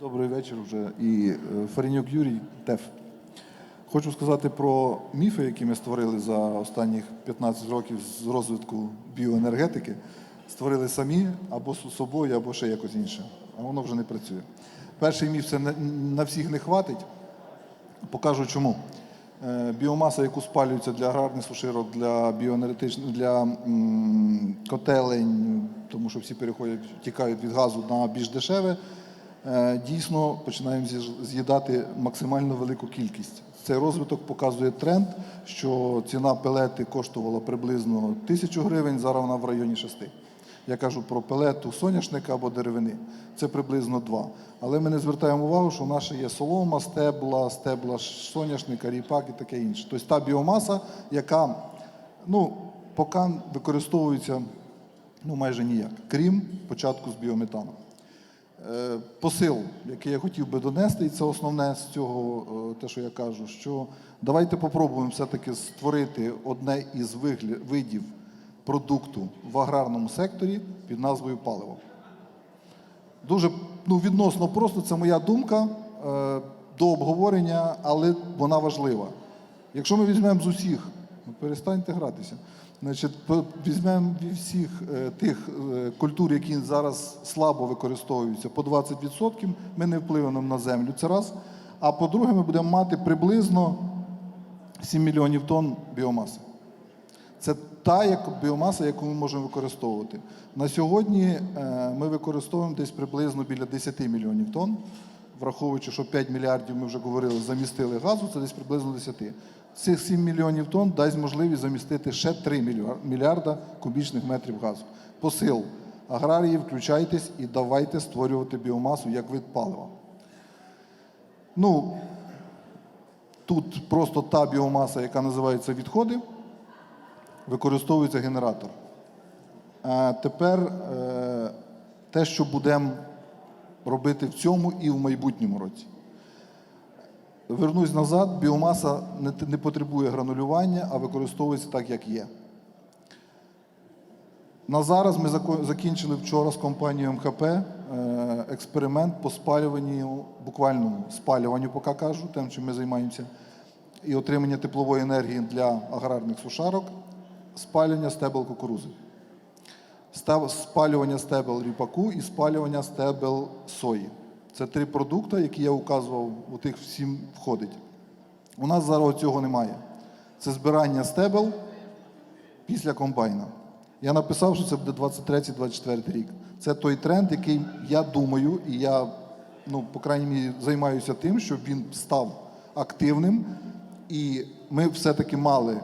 Добрий вечір вже. І е, Фарінюк Юрій Теф. Хочу сказати про міфи, які ми створили за останніх 15 років з розвитку біоенергетики. Створили самі або з собою, або ще якось інше. А воно вже не працює. Перший міф це на всіх не хватить. Покажу чому. Е, Біомаса, яку спалюється для аграрних суширок, для біоенергетичних, для котелень, тому що всі переходять, тікають від газу на більш дешеве, дійсно починаємо з'їдати максимально велику кількість. Цей розвиток показує тренд, що ціна пелети коштувала приблизно тисячу гривень, зараз вона в районі 6. Я кажу про пелету соняшника або деревини. Це приблизно два. Але ми не звертаємо увагу, що в нас є солома, стебла, стебла соняшника, ріпак і таке інше. Тобто та біомаса, яка ну, поки використовується ну, майже ніяк, крім початку з біометану. Е, Посил, який я хотів би донести, і це основне з цього, е, те, що я кажу, що давайте попробуємо все-таки створити одне із видів продукту в аграрному секторі під назвою паливо. Дуже ну, відносно просто, це моя думка е, до обговорення, але вона важлива. Якщо ми візьмемо з усіх, ну, перестаньте гратися, значить, візьмемо всіх е, тих е, культур, які зараз слабо використовуються, по 20%, ми не впливемо на землю. Це раз. А по-друге, ми будемо мати приблизно 7 мільйонів тонн біомаси. Це та як біомаса, яку ми можемо використовувати. На сьогодні е, ми використовуємо десь приблизно біля 10 мільйонів тонн, враховуючи, що 5 мільярдів ми вже говорили, замістили газу, це десь приблизно 10. Цих 7 мільйонів тонн дасть можливість замістити ще 3 мільярда кубічних метрів газу. Посил аграрії, включайтесь і давайте створювати біомасу як вид палива. Ну, тут просто та біомаса, яка називається відходи, використовується генератор. А тепер е, те, що будемо робити в цьому і в майбутньому році. Вернусь назад, біомаса не, потребує гранулювання, а використовується так, як є. На зараз ми закінчили вчора з компанією МХП е, експеримент по спалюванню, буквальному спалюванню, поки кажу, тим, чим ми займаємося, і отримання теплової енергії для аграрних сушарок, спалювання стебел кукурузи, спалювання стебел ріпаку і спалювання стебел сої. Це три продукти, які я указував, у тих всім входить. У нас зараз цього немає. Це збирання стебел після комбайна. Я написав, що це буде 23-24 рік. Це той тренд, який я думаю, і я, ну, по крайній мірі, займаюся тим, щоб він став активним. І ми все-таки мали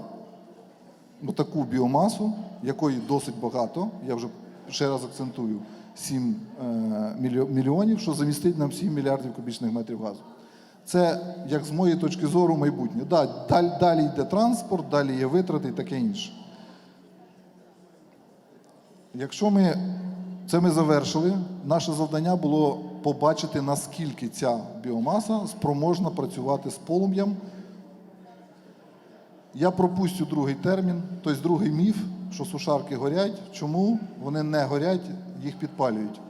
таку біомасу, якої досить багато. Я вже ще раз акцентую 7 е, мільйонів, що замістить нам 7 мільярдів кубічних метрів газу. Це, як з моєї точки зору, майбутнє. Да, далі, далі йде транспорт, далі є витрати і таке інше. Якщо ми це ми завершили, наше завдання було побачити, наскільки ця біомаса спроможна працювати з полум'ям. Я пропустю другий термін, тобто другий міф, що сушарки горять. Чому вони не горять, їх підпалюють.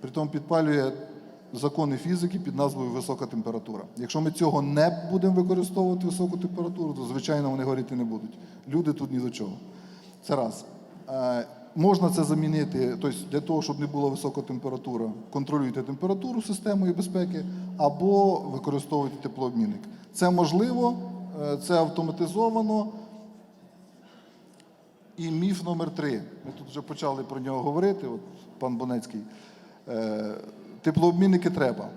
Притом підпалює закони фізики під назвою висока температура. Якщо ми цього не будемо використовувати високу температуру, то звичайно вони горіти не будуть. Люди тут ні до чого. Це раз. Е, можна це замінити, тобто для того, щоб не була висока температура, контролюйте температуру системою безпеки або використовуйте теплообмінник. Це можливо, це автоматизовано. І міф номер три. Ми тут вже почали про нього говорити, от пан Бонецький. Е, теплообмінники треба.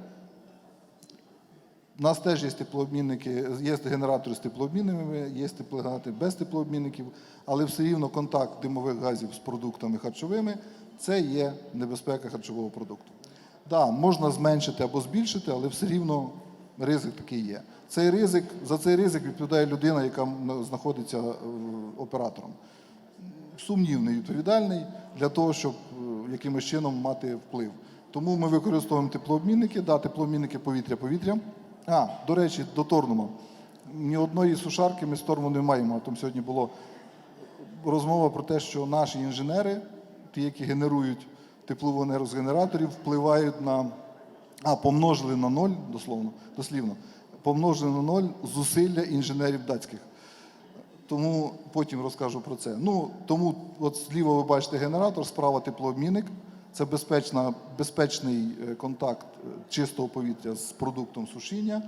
У нас теж є теплообмінники, є генератори з теплообмінниками, є теплогенератори без теплообмінників, але все рівно контакт димових газів з продуктами харчовими це є небезпека харчового продукту. Так, да, можна зменшити або збільшити, але все рівно ризик такий є. Цей ризик, за цей ризик відповідає людина, яка знаходиться е, оператором. Сумнівний, відповідальний для того, щоб е, якимось чином мати вплив. Тому ми використовуємо теплообмінники, да, теплообмінники повітря-повітря. А, до речі, до Торнума. Ні одної сушарки ми з Торму не маємо. А Там сьогодні було розмова про те, що наші інженери, ті, які генерують теплову з впливають на а помножили на ноль, дословно, дослівно, помножили на ноль зусилля інженерів датських. Тому потім розкажу про це. Ну, тому от зліва ви бачите генератор, справа теплообмінник. Це безпечна, безпечний е, контакт е, чистого повітря з продуктом сушіння.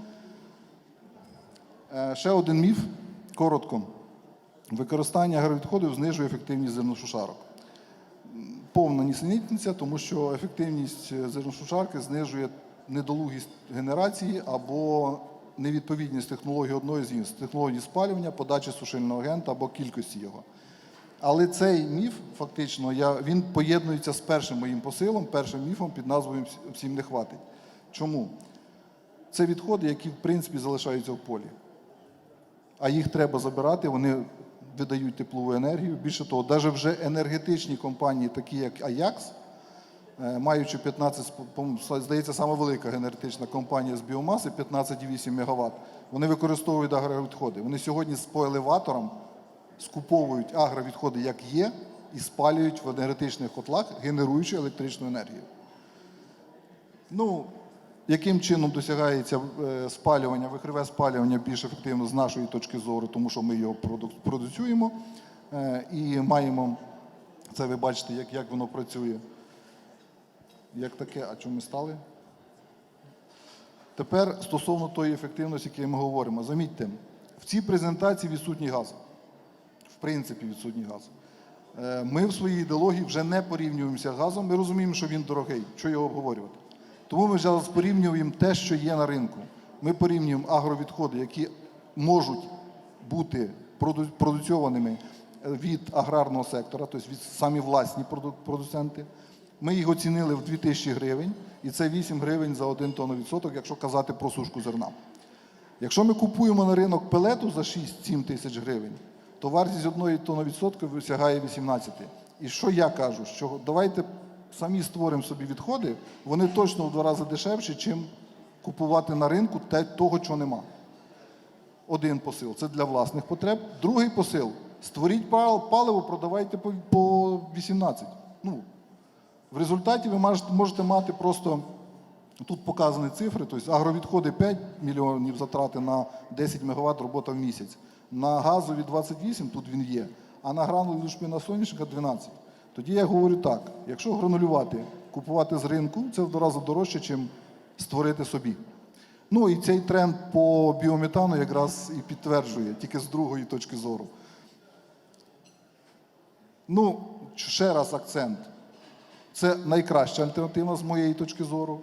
Е, Ще один міф, коротко. Використання агровідходів знижує ефективність зерношушарок. Повна нісенітниця, тому що ефективність е, зерношушарки знижує недолугість генерації або невідповідність технології одної з інших технології спалювання, подачі сушильного агента або кількості його. Але цей міф, фактично, я, він поєднується з першим моїм посилом, першим міфом під назвою Всім не хватить. Чому? Це відходи, які в принципі залишаються в полі. А їх треба забирати, вони видають теплову енергію. Більше того, навіть вже енергетичні компанії, такі як Аякс, е, маючи 15, здається, сама велика енергетична компанія з біомаси 15,8 МВт, вони використовують агровідходи. Вони сьогодні з елеваторам скуповують агровідходи як є і спалюють в енергетичних котлах, генеруючи електричну енергію. Ну, яким чином досягається е, спалювання, вихрове спалювання більш ефективно з нашої точки зору, тому що ми його проду- продуцюємо е, і маємо, це ви бачите, як, як воно працює. Як таке, а чому ми стали? Тепер стосовно тої ефективності, яку ми говоримо. Замітьте, в цій презентації відсутній газ. В принципі, відсутній газ. Е, Ми в своїй ідеології вже не порівнюємося з газом. Ми розуміємо, що він дорогий. Що його обговорювати? Тому ми зараз порівнюємо те, що є на ринку. Ми порівнюємо агровідходи, які можуть бути продуцьованими е, від аграрного сектора, тобто від самі власні продуценти. Ми їх оцінили в 2000 гривень, і це 8 гривень за 1 тонну відсоток, якщо казати про сушку зерна. Якщо ми купуємо на ринок пелету за 6-7 тисяч гривень, то вартість одної тонни відсотка сягає 18. І що я кажу? Що давайте самі створимо собі відходи, вони точно в два рази дешевші, чим купувати на ринку те, того, чого нема. Один посил це для власних потреб. Другий посил створіть паливо, продавайте по, по 18. Ну, в результаті ви можете, мати просто тут показані цифри, тобто агровідходи 5 мільйонів затрати на 10 МВт робота в місяць. На газові 28 тут він є, а на гранулі лушпина соняшника 12. Тоді я говорю так: якщо гранулювати, купувати з ринку, це в два рази дорожче, ніж створити собі. Ну і цей тренд по біометану якраз і підтверджує, тільки з другої точки зору. Ну, ще раз акцент. Це найкраща альтернатива з моєї точки зору.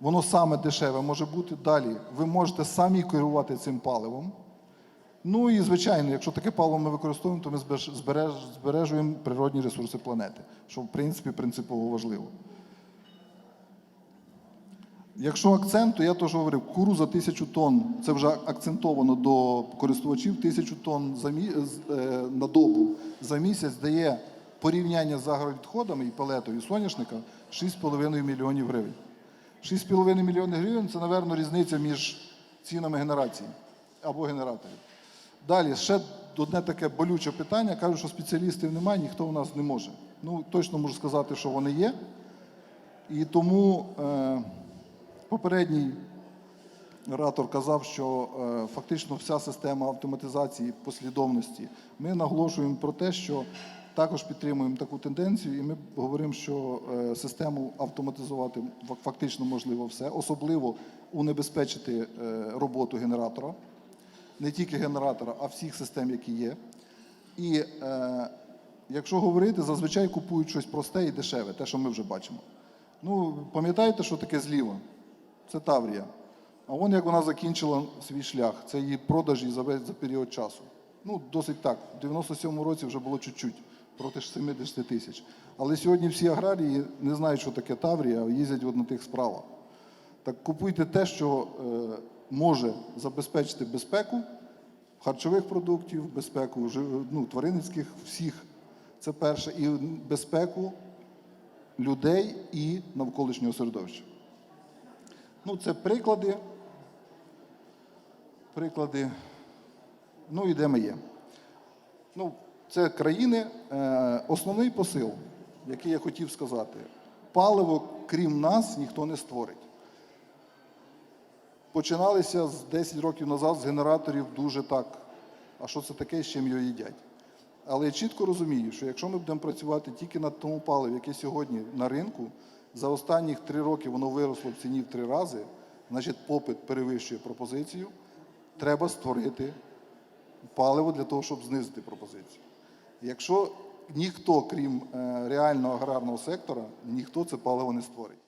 Воно саме дешеве може бути. Далі ви можете самі керувати цим паливом. Ну і звичайно, якщо таке паливо ми використовуємо, то ми збереж- збереж- збережуємо природні ресурси планети, що в принципі принципово важливо. Якщо акцент, то я теж говорив, куру за тисячу тонн, це вже акцентовано до користувачів, тисячу тонн за мі... е, на добу за місяць дає порівняння з агровідходами і палетою і соняшника 6,5 мільйонів гривень. 6,5 мільйонів гривень це, напевно, різниця між цінами генерації або генераторів. Далі, ще одне таке болюче питання. Кажуть, що спеціалістів немає, ніхто у нас не може. Ну, точно можу сказати, що вони є. І тому е, попередній оратор казав, що е, фактично вся система автоматизації послідовності. Ми наголошуємо про те, що також підтримуємо таку тенденцію, і ми говоримо, що е, систему автоматизувати фактично можливо все, особливо унебезпечити е, роботу генератора, не тільки генератора, а всіх систем, які є. І е, якщо говорити, зазвичай купують щось просте і дешеве, те, що ми вже бачимо. Ну, пам'ятаєте, що таке зліва? Це Таврія. А вон як вона закінчила свій шлях. Це її продажі за весь за період часу. Ну, досить так. В 97-му році вже було чуть-чуть, проти 70 тисяч. Але сьогодні всі аграрії не знають, що таке Таврія, їздять от на тих справах. Так купуйте те, що е, може забезпечити безпеку харчових продуктів, безпеку ну, тваринницьких, всіх. Це перше. І безпеку людей і навколишнього середовища. Ну, це приклади. Приклади. Ну і де ми є. Ну, це країни. Е, основний посил, який я хотів сказати, паливо, крім нас, ніхто не створить. Починалися з 10 років назад з генераторів дуже так. А що це таке, з чим його їдять? Але я чітко розумію, що якщо ми будемо працювати тільки над тому паливі, яке сьогодні на ринку, за останніх три роки воно виросло в ціні в три рази, значить попит перевищує пропозицію, треба створити паливо для того, щоб знизити пропозицію. Якщо ніхто, крім е, реального аграрного сектора, ніхто це паливо не створить.